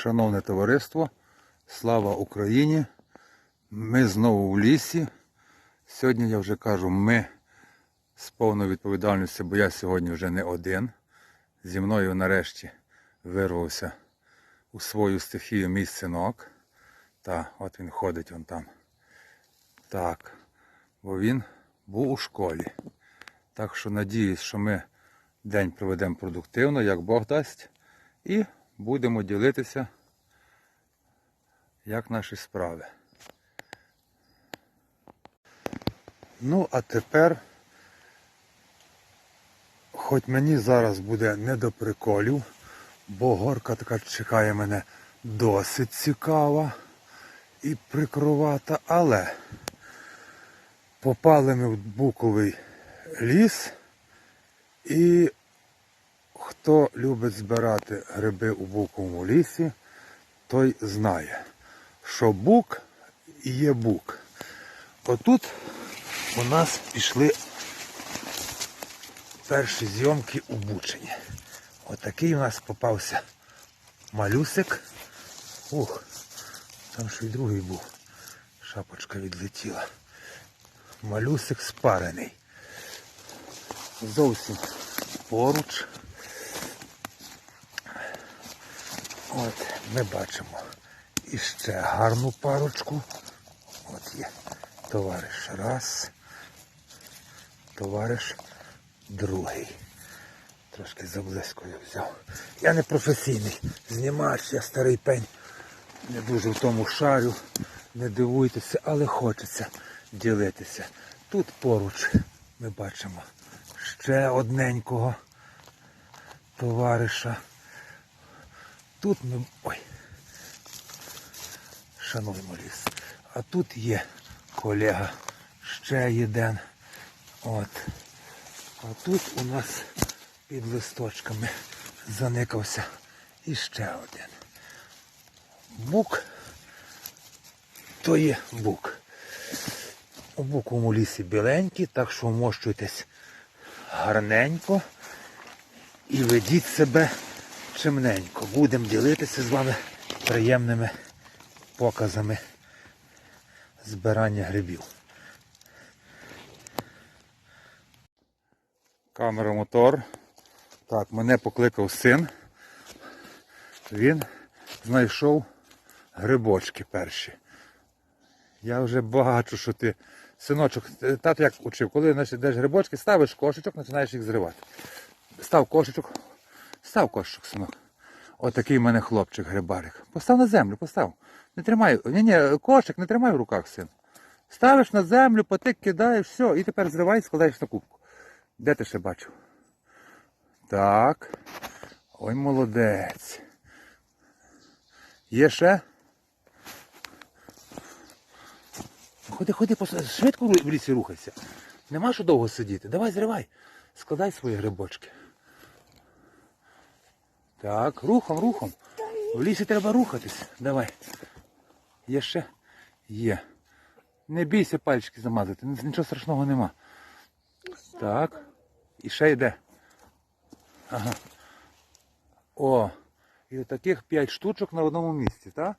Шановне товариство, слава Україні! Ми знову в лісі. Сьогодні я вже кажу, ми з повною відповідальністю, бо я сьогодні вже не один. Зі мною нарешті вирвався у свою стихію мій синок. Та от він ходить вон там. Так. Бо він був у школі. Так що надіюсь, що ми день проведемо продуктивно, як Бог дасть. І будемо ділитися, як наші справи. Ну, а тепер, хоч мені зараз буде не до приколів, бо горка така чекає мене досить цікава і прикровата, але попали ми в буковий ліс і Хто любить збирати гриби у буковому лісі, той знає, що бук і є бук. Отут у нас пішли перші зйомки у Бучині. Отакий у нас попався малюсик. Ух, там ще й другий був. Шапочка відлетіла. Малюсик спарений. Зовсім поруч. От ми бачимо іще гарну парочку. От є товариш раз, товариш другий. Трошки заблизько взяв. Я не професійний знімач, я старий пень. Не дуже в тому шарю. Не дивуйтеся, але хочеться ділитися. Тут поруч ми бачимо ще одненького товариша. Тут ми... Ой. Шануємо ліс. А тут є колега. Ще один. От. А тут у нас під листочками заникався іще один. Бук. То є бук. У буковому лісі біленький, так що вмощуйтесь гарненько і ведіть себе чимненько. Будемо ділитися з вами приємними показами збирання грибів. Камера мотор. Так, мене покликав син. Він знайшов грибочки перші. Я вже бачу, що ти. Синочок, тато як учив, коли значить, йдеш грибочки, ставиш кошечок, починаєш їх зривати. Став кошечок, став кошечок, синок. Отакий в мене хлопчик грибарик. Постав на землю, постав. Не тримай. Ні, ні, кошик не тримай в руках, син. Ставиш на землю, потик кидаєш, все, і тепер зривай і складаєш на кубку. Де ти ще бачив? Так. Ой, молодець. Є ще? Ходи, ходи, швидко в лісі рухайся. Нема що довго сидіти. Давай зривай. Складай свої грибочки. Так, рухом, рухом. В лісі треба рухатись. Давай. Є ще? Є. Не бійся пальчики замазати, нічого страшного нема. Так. І ще йде. Ага. О. І таких 5 штучок на одному місці, так?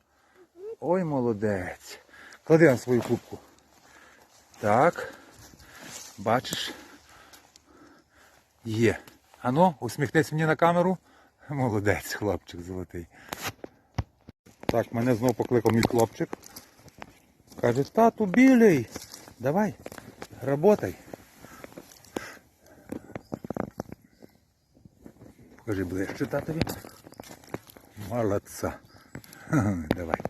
Ой, молодець. Клади на свою кубку. Так. Бачиш? Є. Ану, усміхнись мені на камеру. Молодець, хлопчик золотий. Так, мене знову покликав мій хлопчик. Каже, тату білий. Давай, работай. Покажи ближче татові. Молодца. Давай.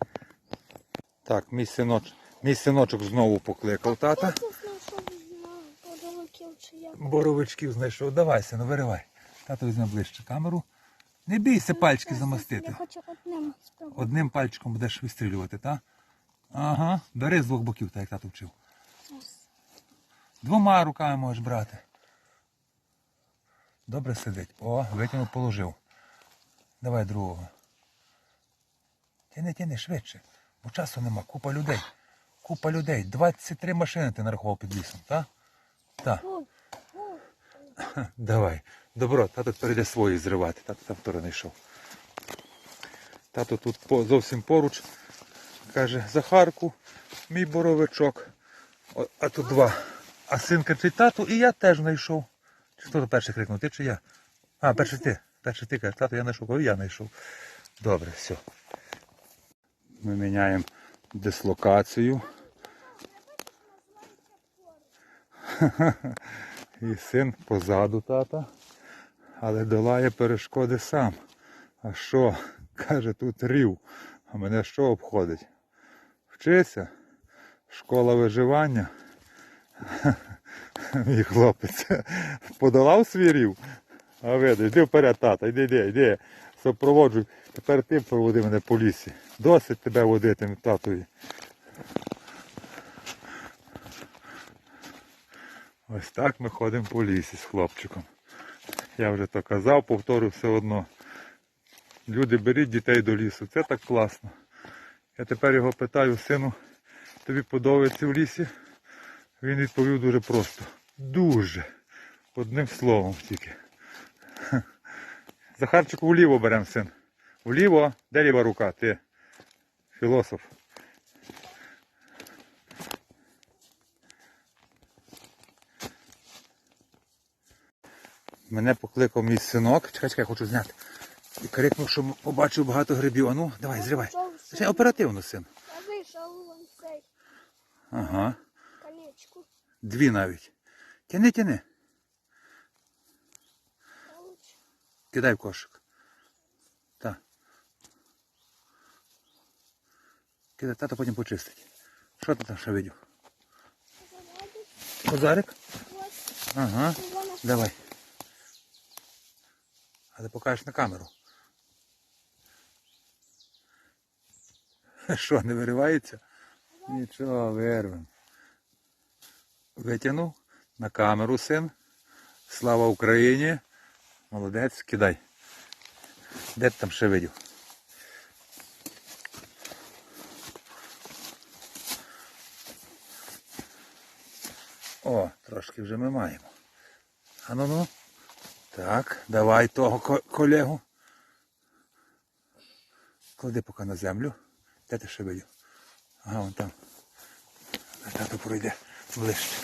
Так, мій синочок, мій синочок знову покликав тата. Боровичків знайшов. Давай, сину, виривай. Тато візьме ближче камеру. Не бійся пальчики замастити. хочу одним спробувати. Одним пальчиком будеш вистрілювати, так? Ага. Бери з двох боків, так як тато вчив. Двома руками можеш брати. Добре сидить. О, витягнув, положив. Давай другого. Тяни, тяни, швидше. Бо часу нема. Купа людей. Купа людей. 23 машини ти нарахував під лісом, так? Так. Давай. Добро, тато тепер йде свої зривати. Тато там второ знайшов. Тато тут зовсім поруч. Каже, Захарку, мій боровичок. А тут два. А син кричить тату, і я теж знайшов. Чи хто то перший крикнув, ти чи я? А, перший ти. Перший ти кажеш, тату, я знайшов, кого я знайшов. Добре, все. Ми міняємо дислокацію. І син позаду тата, але долає перешкоди сам. А що? Каже, тут рів. А мене що обходить? Вчися. Школа виживання. Мій хлопець подолав свій рів. А видиш, йди вперед, тата, йди, йди, йди. Супроводжуй. Тепер ти проводи мене по лісі. Досить тебе водити, татові. Ось так ми ходимо по лісі з хлопчиком. Я вже то казав, повторю все одно. Люди, беріть дітей до лісу, це так класно. Я тепер його питаю, сину, тобі подобається в лісі? Він відповів дуже просто. Дуже. Одним словом тільки. Захарчику вліво беремо, син. Вліво? Де ліва рука? Ти? Філософ. Мене покликав мій синок. Чекай, чекай, хочу зняти. І крикнув, що побачив багато грибів. А ну, давай, зривай. Ще оперативно, син. Я вийшов вон цей Ага. колечку. Дві навіть. Тяни, тяни. Кидай в кошик. Так. Кидай, тато потім почистить. Що ти там ще видів? Козарик? Ось Ага. Давай. Але покажеш на камеру. Що, не виривається? Нічого, вирвем. Витягнув на камеру син. Слава Україні. Молодець, кидай. Де ти там ще видів? О, трошки вже ми маємо. А ну ну. Так, давай того колегу. Клади поки на землю. Де ти ще видів? Ага, вон там. Тато пройде ближче.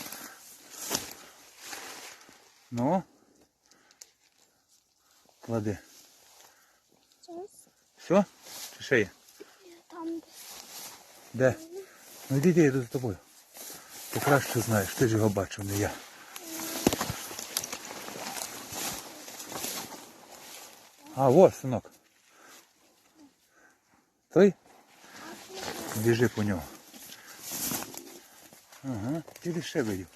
Ну. Клади. Все? Чи ще є? Там. Де? Ну йди, йди, я йду за тобою. Ти краще знаєш, ти ж його бачив, не я. А, во, синок. Той? Біжи по нього. Ага, ти ще видів.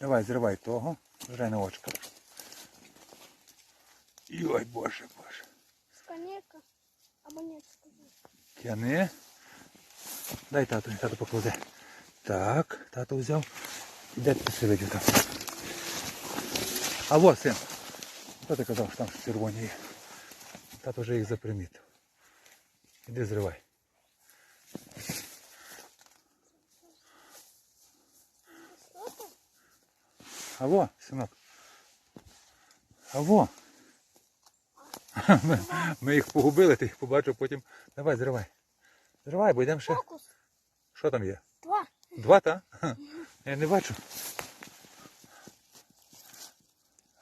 Давай, зривай того, зривай на очка. Йой, боже, боже. Сканерка. Або нет. Тяни. Дай тату, тато покладе. Так, тато взяв. І де ти ще видів там? А вот син. Хто ти казав, що там червоні є? Тато вже їх запримітив. Іди зривай. Що там? А синок. А во. Ми, ми їх погубили, ти їх побачив потім. Давай, зривай. Зривай, бо йдемо ще. Що там є? Два. Два, та? Я не бачу.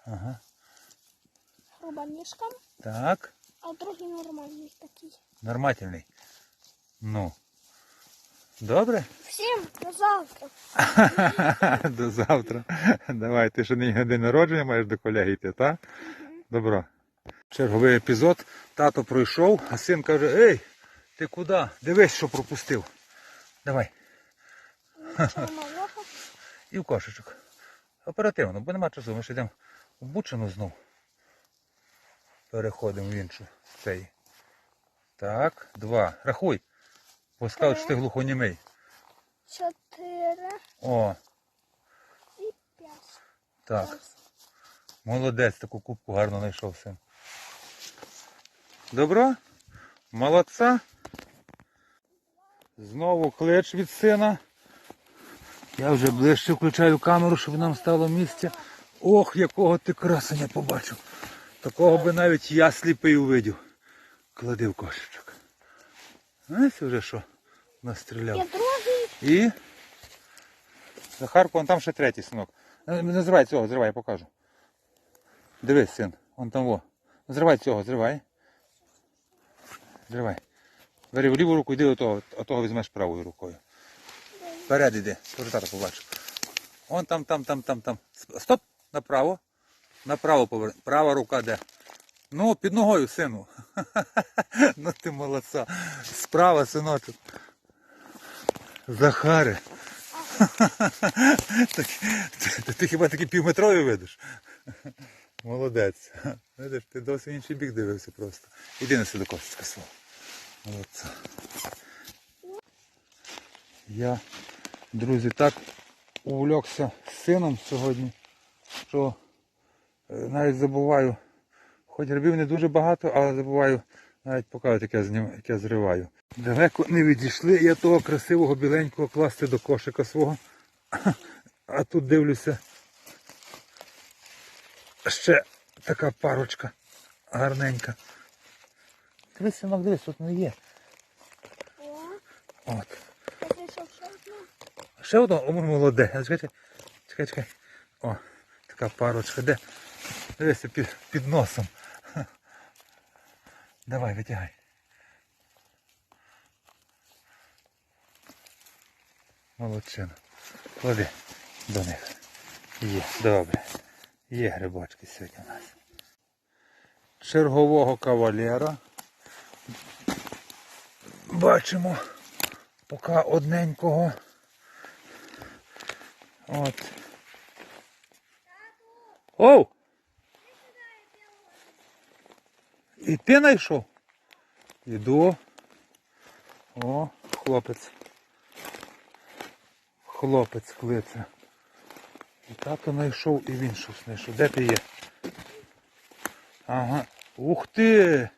Ага. Груба ніжка, Так. А другий нормальний такий. Нормательний. Ну. Добре? Всім до завтра. До завтра. Давай, ти ще не день народження маєш до колеги йти, так? Добро. Черговий епізод. Тато пройшов, а син каже, ей, ти куди? Дивись, що пропустив. Давай. І в кошечок. Оперативно, бо нема часу. Ми ще йдемо в Бучину знов. Переходимо в іншу цієї. Так, два. Рахуй. Бо скажуть, що ти глухонімий. Чотири О, і п'ять. так. Молодець, таку кубку гарно знайшов син. Добро? Молодця. Знову клич від сина. Я вже ближче включаю камеру, щоб нам стало місця. Ох, якого ти красення побачив. Такого би навіть я сліпий увидів. Клади в кошечок. Знаєш вже що настріляв? І. Захарко, вон там ще третій синок. Не зривай цього, зривай, я покажу. Дивись, син, вон там во. Зривай цього, зривай. Зривай. Бери в ліву руку, йди до того, а того візьмеш правою рукою. Вперед скажи тата побачу. Вон там, там, там, там, там. Стоп! Направо. Направо поверни. Права рука де? Ну, під ногою, сину. Ну ти молодця. Справа, синочок. Захаре. Так, ти, ти хіба такі півметрові видиш? Молодець. Видиш, ти досить інший бік дивився просто. Іди неси до косточка свого. Молодця. Я, друзі, так увлекся сином сьогодні, що навіть забуваю, хоч грибів не дуже багато, але забуваю навіть показувати, як я, знім, як я зриваю. Далеко не відійшли, я того красивого біленького класти до кошика свого. А тут дивлюся. Ще така парочка гарненька. Дивись, синок, дивись, тут не є. От. ще одна, о, молоде. Чекай, чекай. О, така парочка. Де? Дивися під, під носом. Давай, витягай. Молодчина. Клади до них. Є, добре. Є грибочки сьогодні у нас. Чергового кавалера. Бачимо поки одненького. От. Оу! І ти знайшов? Іду. О, хлопець. Хлопець кличе. І тато знайшов і він щось знайшов. Де ти є? Ага. Ух ти!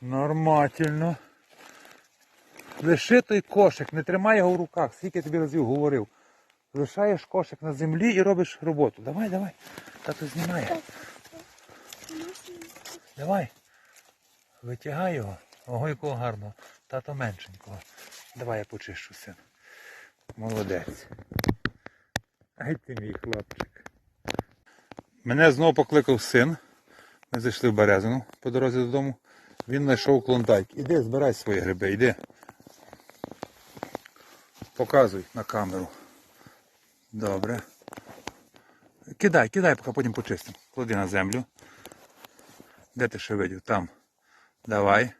Нормально. Лиши той кошик, не тримай його в руках, скільки я тобі разів говорив. Лишаєш кошик на землі і робиш роботу. Давай, давай. Тато знімає. Давай. Витягай його. Ого, якого гарного. Тато меншенького. Давай я почищу син. Молодець. Ай ти мій хлопчик. Мене знову покликав син. Ми зайшли в Березину по дорозі додому. Він знайшов клондайк. Іди, збирай свої гриби, іди. Показуй на камеру. Добре. Кидай, кидай, поки потім почистимо. Клади на землю. Де ти ще видів? Там. Давай.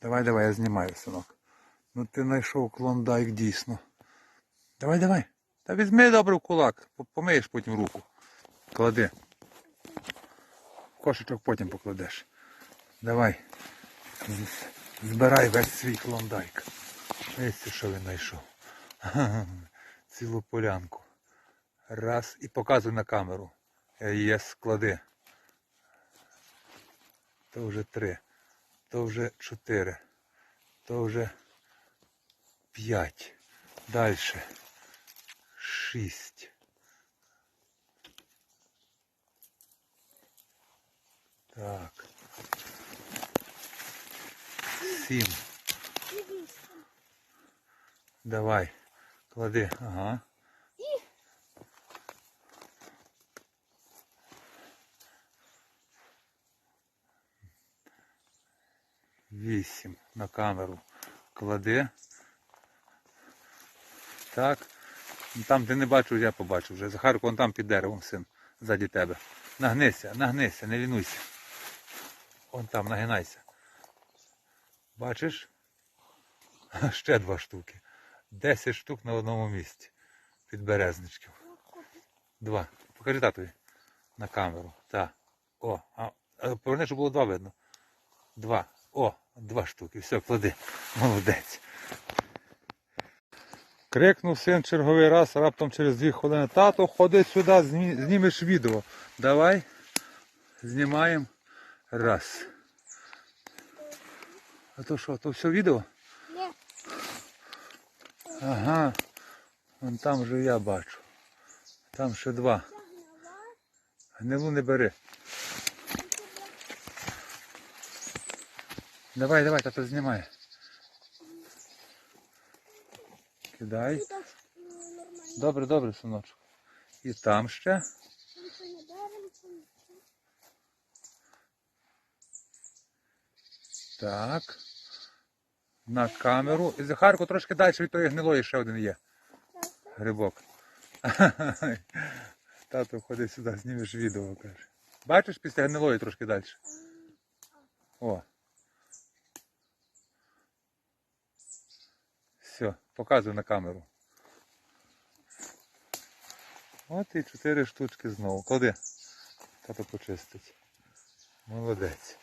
Давай, давай, я знімаю, синок. Ну ти знайшов клондайк дійсно. Давай, давай. Та візьми добре в кулак. Помиєш потім руку. Клади. Кошечок потім покладеш. Давай. Збирай весь свій клондайк. Ось що він знайшов. Цілу полянку. Раз і показуй на камеру. Е, Є склади. То вже три. То вже чотири. То вже п'ять. Далі. Шість. Так. Сім. Давай. Клади. Ага. Вісім на камеру. Клади. Так. Там ти не бачив, я побачив вже. Захарко, вон там під деревом, син, ззаді тебе. Нагнися, нагнися, не лінуйся. Вон там, нагинайся. Бачиш? Ще два штуки. Десять штук на одному місці. Підберезничків. Два. Покажи татові на камеру. Так. О, а поверни, щоб було два видно. Два. О, два штуки. Все, клади. Молодець. Крикнув син черговий раз, раптом через дві хвилини. Тато, ходи сюди, знімеш відео. Давай. Знімаємо. Раз. А то що, то все відео? Ні. Ага. Вон там вже я бачу. Там ще два. Гнилу не бери. Давай, давай, тата знімає. Кидай. Ну, ну, добре, добре, синочок. І там ще. Так. На камеру. І Захарку трошки далі від тої гнилої ще один є. Грибок. Тато ходи сюди, знімеш відео, каже. Бачиш після гнилої трошки далі. О. Все, показуй на камеру. От і чотири штучки знову. Клади. Тато почистить. Молодець.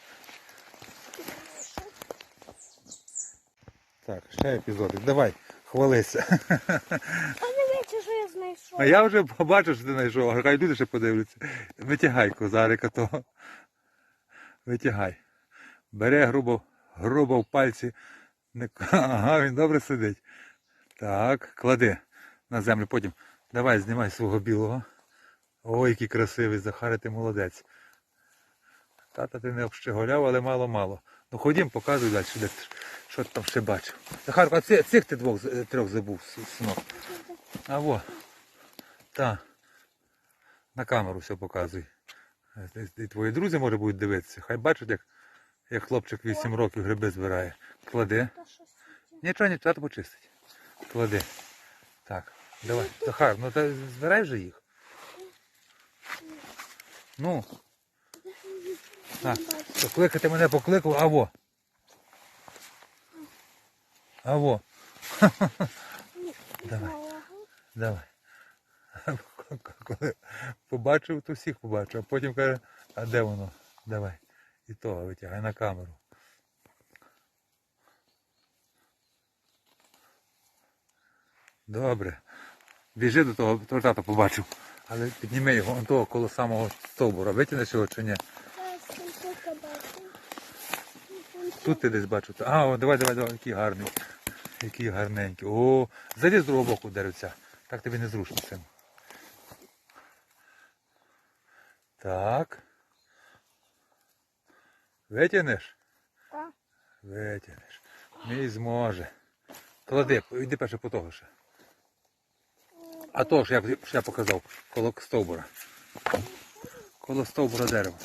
Так, ще епізодик. Давай, хвалися. А дивіться, що я знайшов. А я вже побачив, що ти знайшов, а хай люди ще подивляться. Витягай козарика того. Витягай. Бере грубо, грубо в пальці. Ага, він добре сидить. Так, клади на землю. Потім давай знімай свого білого. Ой, який красивий, Захаре, ти молодець. Тата ти не общеголяв, але мало-мало. Ну ходім, показуй далі, де що ти там ще бачив. Захарко, а ці- цих ти двох з- трьох забув, синок. А во. Та. На камеру все показуй. Е, І твої друзі може будуть дивитися. Хай бачать, як, як хлопчик 8 років гриби збирає. Клади. Нічого, нічого, тато почистить. Клади. Так. Давай. Захар, ну та збирай вже їх. Ну. Так. Покликати мене покликав, а во. А во. Давай. Давай. Побачив, то всіх побачив, а потім каже, а де воно? Давай. І того витягай на камеру. Добре. Біжи до того, того тата побачив. Але підніми його он того коло самого стовбура. Витягнеш його чи ні? Тут ти десь бачив. А, о, давай, давай, давай, який гарний. Який гарненький. О, заліз з другого боку деревця. Так тобі незручно цим. Так. Витягнеш? Так. Витягнеш. Мій зможе. Клади, йди перше по того ще. А то ж я, б- я показав, коло стовбура. Коло стовбура дерева.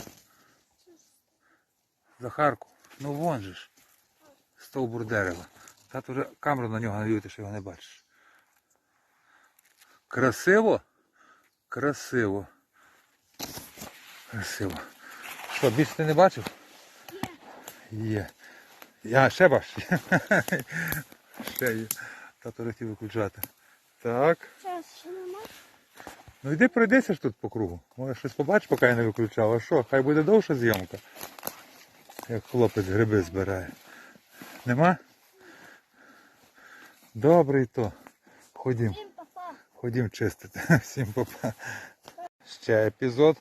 Захарку, ну вон же ж. Стовбур дерева. Тато вже камеру на нього навів, що його не бачиш. Красиво? Красиво. Красиво. Що, більше ти не бачив? Є. Я ще бачу. ще є. Тато хотів виключати. Так. Зараз ще нема. Ну йди пройдися ж тут по кругу. Може щось побачиш, поки я не виключав. А що, хай буде довша зйомка. Як хлопець гриби збирає. Нема? Добре і то. Ходім, ходім чистити. Всім папа. Ще епізод.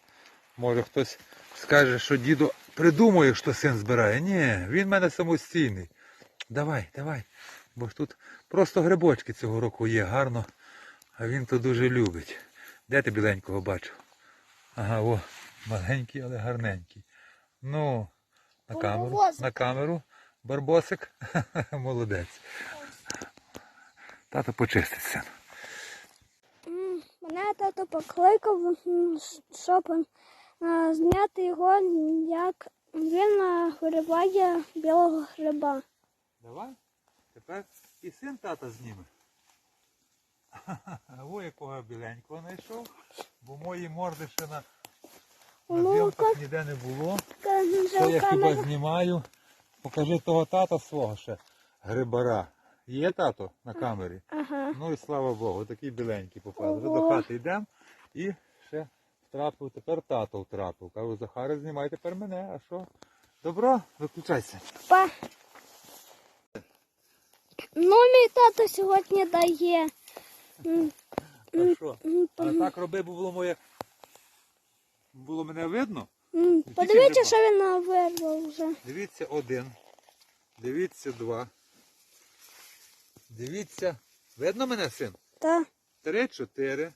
Може хтось скаже, що дідо придумує, що син збирає. Ні, він в мене самостійний. Давай, давай. Бо ж тут просто грибочки цього року є гарно, а він то дуже любить. Де ти біленького бачив? Ага, о, маленький, але гарненький. Ну, на камеру, на камеру. Барбосик. Молодець. Тато почистить син. М, Мене тато покликав, щоб е, зняти його, як він е, вириває білого гриба. Давай. Тепер і син тата зніме. О, якого біленького знайшов, бо мої морди ще на, на Ну, зйомках ніде не було. Це я хіба знімаю. Покажи того тата свого ще. Грибара. Є тато на камері? Ага. Ну і слава Богу, такий біленький попав. Вже до хати йдемо і ще втрапив, тепер тато втрапив. Кажу, Захаре, знімай тепер мене, а що? Добро, виключайся. Па. Ну, мій тато сьогодні дає. А що? А так роби, бо було моє. Було мене видно? Подивіться, що він навирвав вже. Дивіться один. Дивіться два. Дивіться. Видно мене, син? Та. Три, чотири.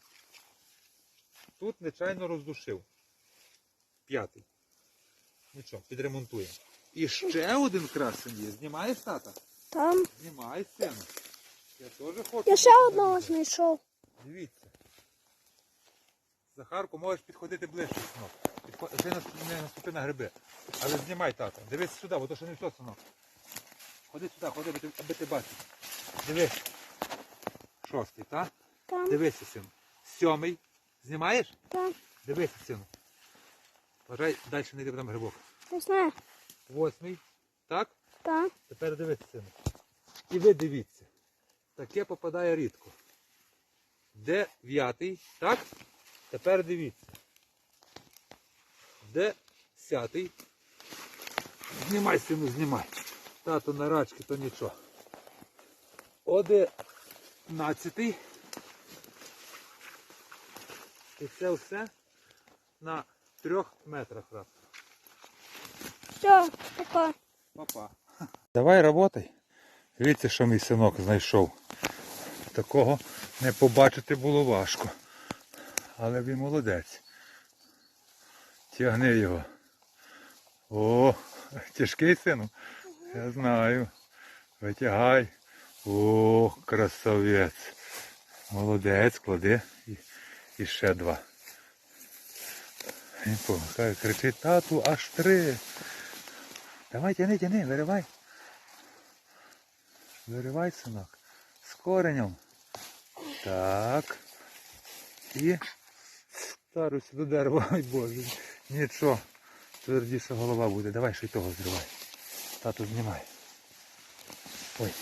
Тут нечайно роздушив. П'ятий. Нічого, підремонтуємо. І ще один красень є. Знімаєш тата? Там. Знімай сину. Я теж хочу. Я ще одного знайшов. Дивіться. Захарку, можеш підходити ближче, синок. Підход... Ти не наступи на гриби. Але знімай тата. Дивись сюди, бо то ще не все, синок. Ходи сюди, ходи, аби ти, аби ти бачив. Дивись. Шостий, так? Там, Дивися, сину. Сьомий. Знімаєш? там, Дивися, сину. Вважай, далі не йде там грибок. не знаю. Восьмий. Так? Там, Тепер дивіться. І ви дивіться. Таке попадає рідко. Дев'ятий, так? Тепер дивіться. Десятий. Знімай, сину, знімай. Тато на рачки, то нічого. Одинадцятий. І це все на трьох метрах раз. все, таке. Папа. Давай работай. Дивіться, що мій синок знайшов. Такого не побачити було важко. Але він молодець. Тягни його. О, тяжкий сину. Я знаю. Витягай. О, красавець. Молодець, клади. І, і ще два. Він по- кричить, тату, аж три. Давай, тяни, тяни, виривай. Виривай, синок. З коренем. Так. І старусь до дерева. Ой боже. Нічого. Твердіша голова буде. Давай ще й того зривай. Тату знімай. Ой.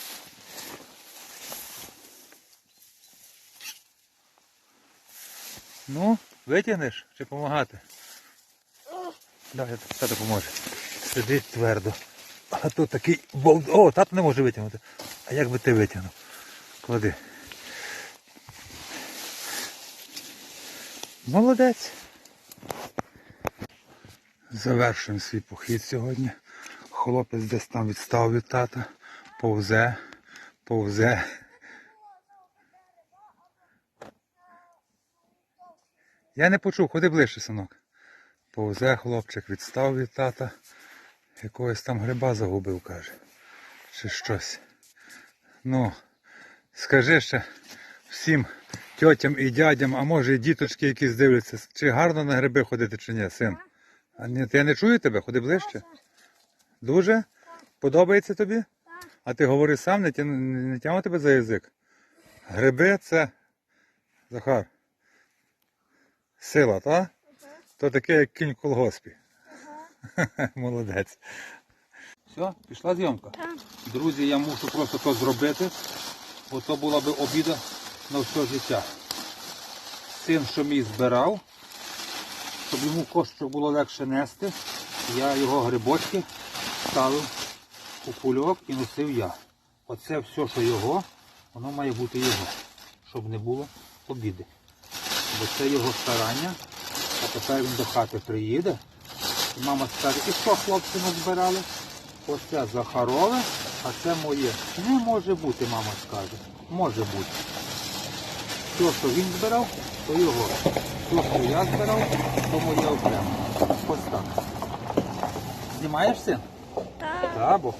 Ну, витягнеш чи допомагати? Давай, тато поможе. Сиди твердо. А то такий болт. О, тато не може витягнути. А як би ти витягнув? Клади. Молодець. Завершуємо свій похід сьогодні. Хлопець десь там відстав від тата. Повзе, повзе. Я не почув, ходи ближче, синок. Повзе хлопчик, відстав від тата. Якогось там гриба загубив, каже. Чи щось. Ну, скажи ще всім тьотям і дядям, а може і діточки якісь дивляться, чи гарно на гриби ходити, чи ні, син? А ні, я не чую тебе, ходи ближче. Дуже? Подобається тобі? А ти говори сам, не, тя... не тягну тебе за язик. Гриби це. Захар. Сила, так? То таке, як кінь в колгоспі. Молодець. Все, пішла зйомка. Там. Друзі, я мушу просто то зробити, бо то була би обіда на все життя. Син, що мій збирав, щоб йому кошти було легше нести, я його грибочки ставив у кульок і носив я. Оце все, що його, воно має бути його, щоб не було обіди. Бо це його старання, а тепер він до хати приїде. І мама скаже, і що хлопці назбирали? Оце Захарове, а це моє. Не може бути, мама скаже. Може бути. Все, що він збирав, то його. Все, що я збирав, то моє окремо. Ось так. Знімаєш син? Так. Так, бо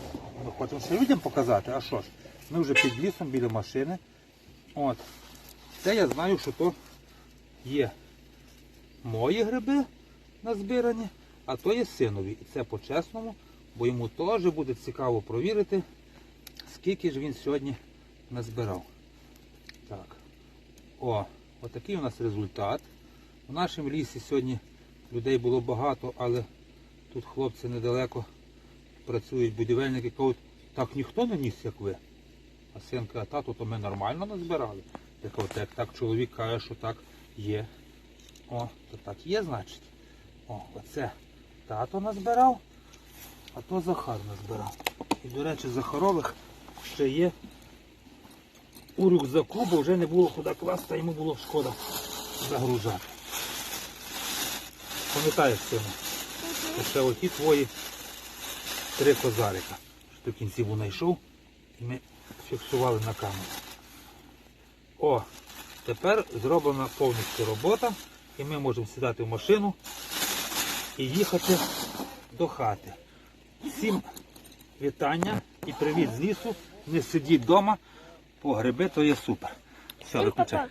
ми хочемо ще людям показати. А що ж? Ми вже під лісом біля машини. От. Це я знаю, що то є мої гриби назбирані, а то є синові. І це по-чесному, бо йому теж буде цікаво провірити, скільки ж він сьогодні назбирав. Так. О, отакий у нас результат. У нашому лісі сьогодні людей було багато, але тут хлопці недалеко працюють будівельники, кажуть, так ніхто не ніс, як ви. А син каже, тату, то ми нормально назбирали. Я кажу, так, так чоловік каже, що так є. О, то так є, значить. О, оце тато назбирав, а то Захар назбирав. І, до речі, Захарових ще є у рюкзаку, бо вже не було куди класти, а йому було шкода загружати. Пам'ятаєш сину? Це ще оті твої три козарика. Що в кінці був знайшов і ми фіксували на камеру. О, тепер зроблена повністю робота і ми можемо сідати в машину і їхати до хати. Всім вітання і привіт з лісу. Не сидіть вдома, по гриби то є супер. Все, виключай.